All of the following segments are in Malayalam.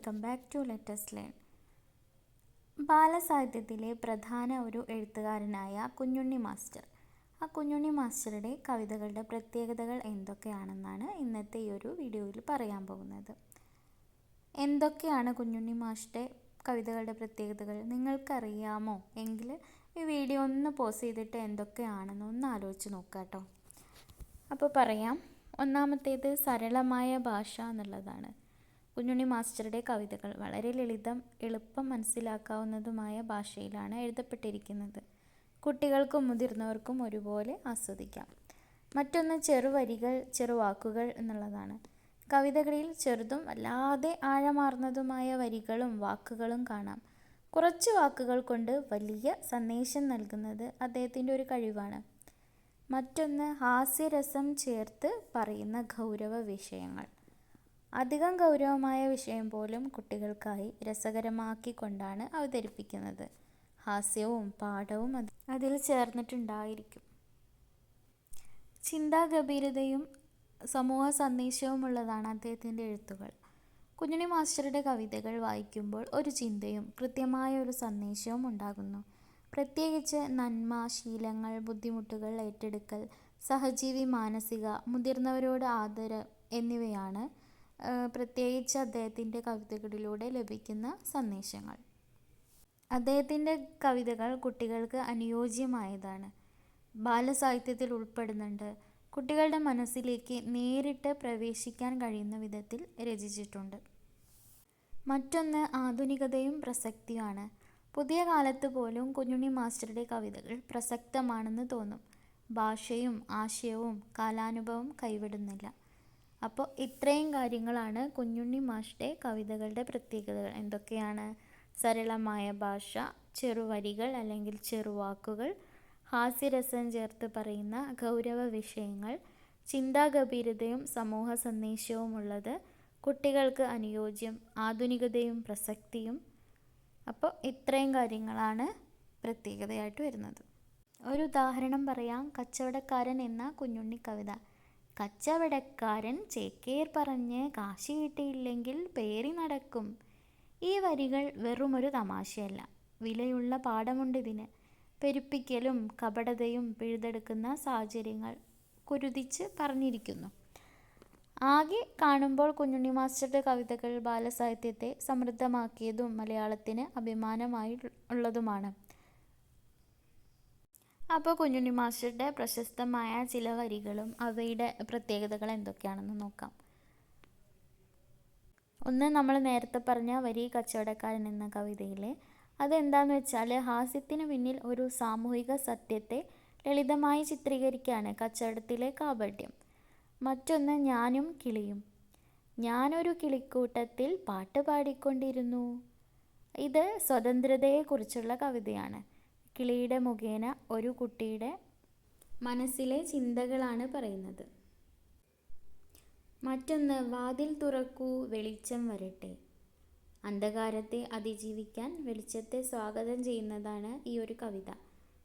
Welcome back to let's learn ബാലസാഹിത്യത്തിലെ പ്രധാന ഒരു എഴുത്തുകാരനായ കുഞ്ഞുണ്ണി മാസ്റ്റർ. ആ കുഞ്ഞുണ്ണി മാസ്റ്ററുടെ കവിതകളുടെ പ്രത്യേകതകൾ എന്തൊക്കെയാണെന്നാണ് ഇന്നത്തെ ഈ ഒരു വീഡിയോയിൽ പറയാൻ പോകുന്നത്. എന്തൊക്കെയാണ് കുഞ്ഞുണ്ണി മാസ്റ്ററുടെ കവിതകളുടെ പ്രത്യേകതകൾ? നിങ്ങൾക്കറിയാമോ? എങ്കിൽ ഈ വീഡിയോ ഒന്ന് പോസ് ചെയ്തിട്ട് എന്തൊക്കെയാണെന്ന് ഒന്ന് ആലോചിച്ച് നോക്കാം കേട്ടോ. അപ്പോൾ പറയാം. ഒന്നാമത്തേത് സരളമായ ഭാഷ എന്നുള്ളതാണ്. കുഞ്ഞുണ്ണി മാസ്റ്ററുടെ കവിതകൾ വളരെ ലളിതം എളുപ്പം മനസ്സിലാക്കാവുന്നതുമായ ഭാഷയിലാണ് എഴുതപ്പെട്ടിരിക്കുന്നത്. കുട്ടികൾക്കും മുതിർന്നവർക്കും ഒരുപോലെ ആസ്വദിക്കാം. മറ്റൊന്ന് ചെറുവരികൾ ചെറുവാക്കുകൾ എന്നുള്ളതാണ്. കവിതകളിൽ ചെറുതും വല്ലാതെ ആഴമാർന്നതുമായ വരികളും വാക്കുകളും കാണാം. കുറച്ച് വാക്കുകൾ കൊണ്ട് വലിയ സന്ദേശം നൽകുന്നത് അദ്ദേഹത്തിന്റെ ഒരു കഴിവാണ്. മറ്റൊന്ന് ഹാസ്യരസം ചേർത്ത് പറയുന്ന ഗൗരവ വിഷയങ്ങൾ. അധികം ഗൗരവമായ വിഷയം പോലും കുട്ടികൾക്കായി രസകരമാക്കിക്കൊണ്ടാണ് അവതരിപ്പിക്കുന്നത്. ഹാസ്യവും പാഠവും അതിൽ ചേർന്നിട്ടുണ്ടായിരിക്കും. ചിന്താഗഭീരതയും സമൂഹ സന്ദേശവുമുള്ളതാണ് അദ്ദേഹത്തിന്റെ എഴുത്തുകൾ. കുഞ്ഞുണി മാസ്റ്ററുടെ കവിതകൾ വായിക്കുമ്പോൾ ഒരു ചിന്തയും കൃത്യമായ ഒരു സന്ദേശവും ഉണ്ടാകുന്നു. പ്രത്യേകിച്ച് നന്മ ശീലങ്ങൾ ബുദ്ധിമുട്ടുകൾ ഏറ്റെടുക്കൽ സഹജീവി മാനസിക മുതിർന്നവരോട് ആദരം എന്നിവയാണ് പ്രത്യേകിച്ച് അദ്ദേഹത്തിന്റെ കവിതകളിലൂടെ ലഭിക്കുന്ന സന്ദേശങ്ങൾ. അദ്ദേഹത്തിന്റെ കവിതകൾ കുട്ടികൾക്ക് അനുയോജ്യമായതാണ്. ബാലസാഹിത്യത്തിൽ ഉൾപ്പെടുന്നുണ്ട്. കുട്ടികളുടെ മനസ്സിലേക്ക് നേരിട്ട് പ്രവേശിക്കാൻ കഴിയുന്ന വിധത്തിൽ രചിച്ചിട്ടുണ്ട്. മറ്റൊന്ന് ആധുനികതയും പ്രസക്തിയുമാണ്. പുതിയ കാലത്ത് പോലും കുഞ്ഞുണ്ണി മാസ്റ്ററുടെ കവിതകൾ പ്രസക്തമാണെന്ന് തോന്നും. ഭാഷയും ആശയവും കാലാനുഭവം കൈവിടുന്നില്ല. അപ്പോൾ ഇത്രയും കാര്യങ്ങളാണ് കുഞ്ഞുണ്ണി മാഷ്ടെ കവിതകളുടെ പ്രത്യേകതകൾ. എന്തൊക്കെയാണ്? സരളമായ ഭാഷ ചെറുവരികൾ അല്ലെങ്കിൽ ചെറുവാക്കുകൾ ഹാസ്യരസം ചേർത്ത് പറയുന്ന ഗൗരവ വിഷയങ്ങൾ ചിന്താഗഭീരതയും സമൂഹ സന്ദേശവും ഉള്ളത് കുട്ടികൾക്ക് അനുയോജ്യം ആധുനികതയും പ്രസക്തിയും. അപ്പോൾ ഇത്രയും കാര്യങ്ങളാണ് പ്രത്യേകതയായിട്ട് വരുന്നത്. ഒരു ഉദാഹരണം പറയാം. കച്ചവടക്കാരൻ എന്ന കുഞ്ഞുണ്ണി കവിത. കച്ചവടക്കാരൻ ചേക്കേർ പറഞ്ഞ് കാശ് കിട്ടിയില്ലെങ്കിൽ പേറി നടക്കും. ഈ വരികൾ വെറുമൊരു തമാശയല്ല. വിലയുള്ള പാഠമുണ്ട് ഇതിന്. പെരുപ്പിക്കലും കപടതയും പിഴുതെടുക്കുന്ന സാഹചര്യങ്ങൾ കുരുതിച്ച് പറഞ്ഞിരിക്കുന്നു. ആകെ കാണുമ്പോൾ കുഞ്ഞുണ്ണി മാസ്റ്ററുടെ കവിതകൾ ബാലസാഹിത്യത്തെ സമൃദ്ധമാക്കിയതും മലയാളത്തിന് അഭിമാനമായി ഉള്ളതുമാണ് അപ്പോൾ കുഞ്ഞുണ്ണി മാസ്റ്ററുടെ പ്രശസ്തമായ ചില വരികളും അവയുടെ പ്രത്യേകതകൾ എന്തൊക്കെയാണെന്ന് നോക്കാം. ഒന്ന് നമ്മൾ നേരത്തെ പറഞ്ഞ വരി കച്ചവടക്കാരൻ എന്ന കവിതയിലെ അതെന്താന്ന് വെച്ചാൽ ഹാസ്യത്തിന് പിന്നിൽ ഒരു സാമൂഹിക സത്യത്തെ ലളിതമായി ചിത്രീകരിക്കുകയാണ് കച്ചവടത്തിലെ കാപട്യം. മറ്റൊന്ന് ഞാനും കിളിയും. ഞാനൊരു കിളിക്കൂട്ടത്തിൽ പാട്ട് പാടിക്കൊണ്ടിരുന്നു. ഇത് സ്വതന്ത്രതയെക്കുറിച്ചുള്ള കവിതയാണ്. കിളിയുടെ മുഖേന ഒരു കുട്ടിയുടെ മനസ്സിലെ ചിന്തകളാണ് പറയുന്നത്. മറ്റൊന്ന് വാതിൽ തുറക്കൂ വെളിച്ചം വരട്ടെ. അന്ധകാരത്തെ അതിജീവിക്കാൻ വെളിച്ചത്തെ സ്വാഗതം ചെയ്യുന്നതാണ് ഈ ഒരു കവിത.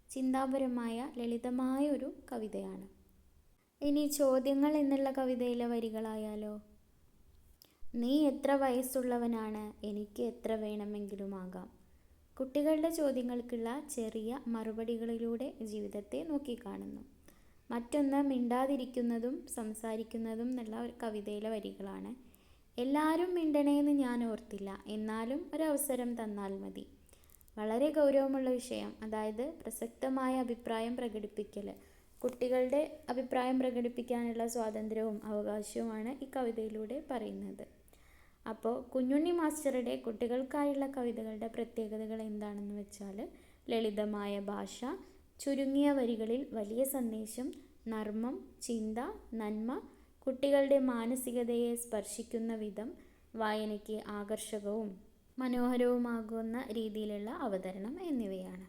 ചിന്താപരമായ ലളിതമായ ഒരു കവിതയാണ്. ഇനി ചോദ്യങ്ങൾ എന്നുള്ള കവിതയിലെ വരികളായാലോ? നീ എത്ര വയസ്സുള്ളവനാണ്? എനിക്ക് എത്ര വേണമെങ്കിലും ആകാം. കുട്ടികളുടെ ചോദ്യങ്ങൾക്കുള്ള ചെറിയ മറുപടികളിലൂടെ ജീവിതത്തെ നോക്കിക്കാണുന്നു. മറ്റൊന്ന് മിണ്ടാതിരിക്കുന്നതും സംസാരിക്കുന്നതും എന്നുള്ള ഒരു കവിതയിലെ വരികളാണ്. എല്ലാവരും മിണ്ടണേന്ന് ഞാൻ ഓർത്തില്ല. എന്നാലും ഒരവസരം തന്നാൽ മതി. വളരെ ഗൗരവമുള്ള വിഷയം. അതായത് പ്രസക്തമായ അഭിപ്രായം പ്രകടിപ്പിക്കൽ കുട്ടികളുടെ അഭിപ്രായം പ്രകടിപ്പിക്കാനുള്ള സ്വാതന്ത്ര്യവും അവകാശവുമാണ് ഈ കവിതയിലൂടെ പറയുന്നത്. അപ്പോൾ കുഞ്ഞുണ്ണി മാസ്റ്ററുടെ കുട്ടികൾക്കായുള്ള കവിതകളുടെ പ്രത്യേകതകൾ എന്താണെന്ന് വെച്ചാൽ ലളിതമായ ഭാഷ ചുരുങ്ങിയ വരികളിൽ വലിയ സന്ദേശം നർമ്മം ചിന്ത നന്മ കുട്ടികളുടെ മാനസികതയെ സ്പർശിക്കുന്ന വിധം വായനയ്ക്ക് ആകർഷകവും മനോഹരവുമാകുന്ന രീതിയിലുള്ള അവതരണം എന്നിവയാണ്.